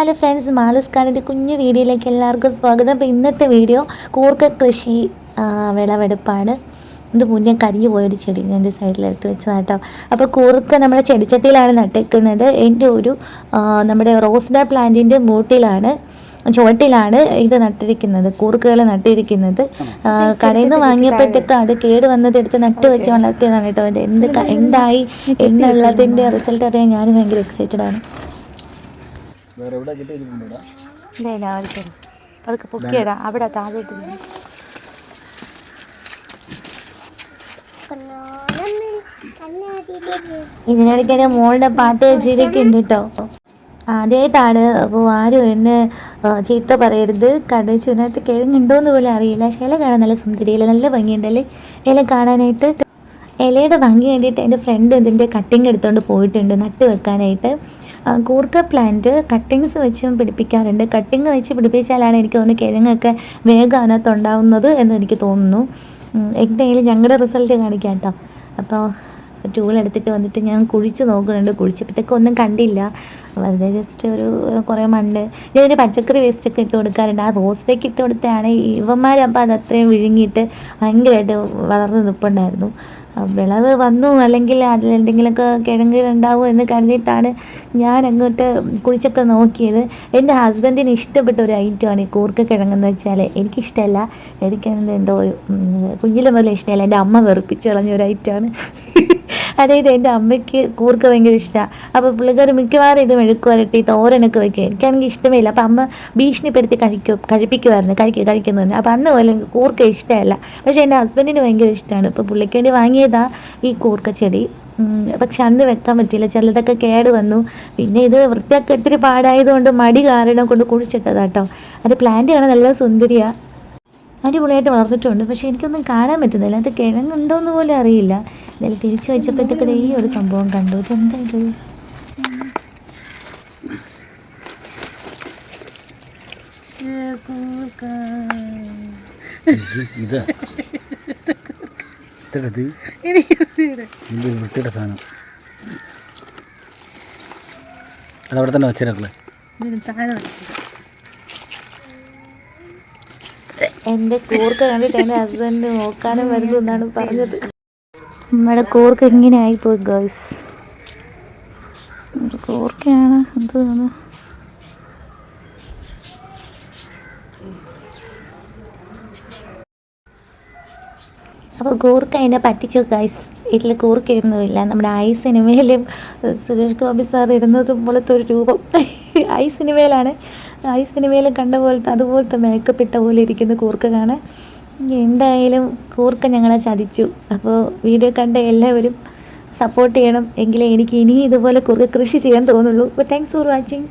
Hello friends Marles കാണിന്റെ കുഞ്ഞു വീഡിയോയിലേക്ക് എല്ലാവർക്കും സ്വാഗതം. അപ്പോൾ ഇന്നത്തെ വീഡിയോ കൂർക്ക കൃഷി വിളവെടുപ്പാണ്. ഇത് മുന്നേ കരിഞ്ഞു പോയൊരു ചെടി ഞാൻ എന്റെ സൈഡിൽ എടുത്ത് വെച്ചതാണ് കേട്ടോ അപ്പോൾ കൂർക്ക നമ്മുടെ ചെടിച്ചട്ടിയിലാണ് നട്ടേക്കുന്നത് എന്റെ ഒരു നമ്മുടെ റോസ്ഡ പ്ലാന്റിന്റെ മൂട്ടിലാണ് ചുവട്ടിലാണ് ഇത് നട്ടിരിക്കുന്നത് കൂർക്കകൾ നട്ടിരിക്കുന്നത്. കടയിൽ നിന്ന് വാങ്ങിയപ്പോഴത്തേക്ക് അത് കേട് വന്നത് എടുത്ത് നട്ട് വെച്ച് വളർത്തിയതാണ് കേട്ടോ എന്ത് എന്തായി എന്നുള്ളതിന്റെ റിസൾട്ട് അറിയാൻ ഞാനും ഭയങ്കര എക്സൈറ്റഡ് ആണ്. വേറെ എവിടെ കിട്ടി വെച്ചിട്ടുണ്ടോ ഇല്ല അവിടെ താഴോട്ട് ഇതിനിടയ്ക്ക് മോളുടെ പാട്ട് വെച്ചിരിക്കുന്നുണ്ട് കേട്ടോ. ആദ്യമായിട്ടാണ് അപ്പോൾ ആരും എന്നെ ചീത്ത പറയരുത്. കടയിൽ ഇതിനകത്ത് കിഴങ്ങുണ്ടോയെന്ന് പോലും അറിയില്ല. പക്ഷേ ഇല കാണാൻ നല്ല സുന്ദരി ഇല നല്ല ഭംഗിയുണ്ടല്ലേ? ഇല കാണാനായിട്ട് ഇലയുടെ ഭംഗി കണ്ടിട്ട് എന്റെ ഫ്രണ്ട് ഇതിന്റെ കട്ടിങ് എടുത്തുകൊണ്ട് പോയിട്ടുണ്ട് നട്ട് വെക്കാനായിട്ട്. ആ, കൂർക്ക പ്ലാന്റ് കട്ടിങ്സ് വെച്ചും പിടിപ്പിക്കാറുണ്ട്. കട്ടിങ് വെച്ച് പിടിപ്പിച്ചാലാണ് എനിക്ക് തോന്നുന്നു കിഴങ്ങൊക്കെ വേഗം അതിനകത്ത് ഉണ്ടാവുന്നത് എന്ന് എനിക്ക് തോന്നുന്നു. എന്തായാലും ഞങ്ങളുടെ റിസൾട്ട് കാണിക്കാം കേട്ടോ അപ്പോൾ ടൂൾ എടുത്തിട്ട് വന്നിട്ട് ഞാൻ കുഴിച്ച് നോക്കുന്നുണ്ട്. കുഴിച്ചപ്പോഴത്തേക്ക് ഒന്നും കണ്ടില്ല. വെറുതെ ജസ്റ്റ് ഒരു കുറേ മണ്ണ്. ഞാനൊരു പച്ചക്കറി വേസ്റ്റൊക്കെ ഇട്ട് കൊടുക്കാറുണ്ട്. ആ റോസിലേക്ക് ഇട്ട് കൊടുത്താണ് ഇവന്മാരപ്പോൾ അത് അത്രയും വിഴുങ്ങിയിട്ട് ഭയങ്കരമായിട്ട് വളർന്ന് നിൽപ്പുണ്ടായിരുന്നു വിളവ് വന്നു അല്ലെങ്കിൽ അതിൽ എന്തെങ്കിലുമൊക്കെ കിഴങ്ങ് ഉണ്ടാവും എന്ന് കരുതിയിട്ടാണ് ഞാൻ അങ്ങോട്ട് കുഴിച്ചൊക്കെ നോക്കിയത്. എന്റെ ഹസ്ബൻഡിന് ഇഷ്ടപ്പെട്ട ഒരു ഐറ്റമാണ് ഈ കൂർക്ക കിഴങ്ങെന്ന് വെച്ചാൽ എനിക്കിഷ്ടമല്ല എനിക്ക് എന്തോ കുഞ്ഞിലെ മുതലേ ഇഷ്ടമല്ല എന്റെ അമ്മ വെറുപ്പിച്ച് കളഞ്ഞ ഒരു ഐറ്റമാണ്. അതായത് എന്റെ അമ്മയ്ക്ക് കൂർക്ക ഭയങ്കര ഇഷ്ടമാണ് അപ്പോൾ പുള്ളിക്കാർ മിക്കവാറും ഇത് മെഴുക്ക് വരട്ടി തോരനൊക്കെ വയ്ക്കും എനിക്കാണെങ്കിൽ ഇഷ്ടമേ ഇല്ല അപ്പോൾ അമ്മ ഭീഷണിപ്പെടുത്തി കഴിക്കും കഴിപ്പിക്കുമായിരുന്നു. കഴിക്കുക കഴിക്കുന്നു തന്നെ അപ്പോൾ അന്ന് പോലെ എനിക്ക് കൂർക്ക ഇഷ്ടമല്ല. പക്ഷേ എന്റെ ഹസ്ബൻഡിന് ഭയങ്കര ഇഷ്ടമാണ് ഇപ്പോൾ പുള്ളിക്ക് വേണ്ടി വാങ്ങിയതാ ഈ കൂർക്ക ചെടി. പക്ഷെ അന്ന് വെക്കാൻ പറ്റില്ല ചിലതൊക്കെ കേട് വന്നു. പിന്നെ ഇത് വൃത്തിയാക്കി ഒത്തിരി പാടായതുകൊണ്ട് മടി കാരണം കൊണ്ട് കുഴിച്ചിട്ടതാട്ടോ. അത് പ്ലാന്റ് കാണാൻ നല്ല സുന്ദരിയാണ് അടിപൊളിയായിട്ട് വളർന്നിട്ടുണ്ട്. പക്ഷെ എനിക്കൊന്നും കാണാൻ പറ്റുന്നില്ല. അത് കിഴങ്ങുണ്ടോ എന്ന് പോലും അറിയില്ല. ഇതിൽ തിരിച്ചു വെച്ചപ്പോഴത്തേക്ക് ഈ ഒരു സംഭവം കണ്ടു. ഇത് ഇത്തരത്തിൽ ഇത് വൃത്തിയുടെ സാധനം. അതവിടെ തന്നെ വെച്ചേക്കളെ എന്റെ കൂർക്ക കണ്ടിട്ട് എന്റെ ഹസ്ബൻഡ് നോക്കാനും വരുന്നു എന്നാണ് പറഞ്ഞത്. നമ്മുടെ കൂർക്ക ഇങ്ങനെ ആയിപ്പോയി ഗേൾസ് കൂർക്കയാണ് എന്താണ് അപ്പോൾ കൂർക്ക എന്നെ പറ്റിച്ചു ഗൈസ് വീട്ടിൽ കൂർക്കയൊന്നുമില്ല. നമ്മുടെ ഐ സിനിമയിലും സുരേഷ് ഗോപി സാർ ഇരുന്നത് പോലത്തെ ഒരു രൂപം. ഐ സിനിമയിലാണ് ഐ സിനിമയിൽ കണ്ട പോലത്തെ അതുപോലത്തെ മേക്കപ്പ് ഇട്ട പോലെ ഇരിക്കുന്ന കൂർക്ക എന്തായാലും കൂർക്ക ഞങ്ങളെ ചതിച്ചു. അപ്പോൾ വീഡിയോ കണ്ട എല്ലാവരും സപ്പോർട്ട് ചെയ്യണം. എങ്കിലേ എനിക്ക് ഇനി ഇതുപോലെ കുറുക്ക് കൃഷി ചെയ്യാൻ തോന്നുള്ളൂ. അപ്പോൾ താങ്ക്സ് ഫോർ വാച്ചിങ്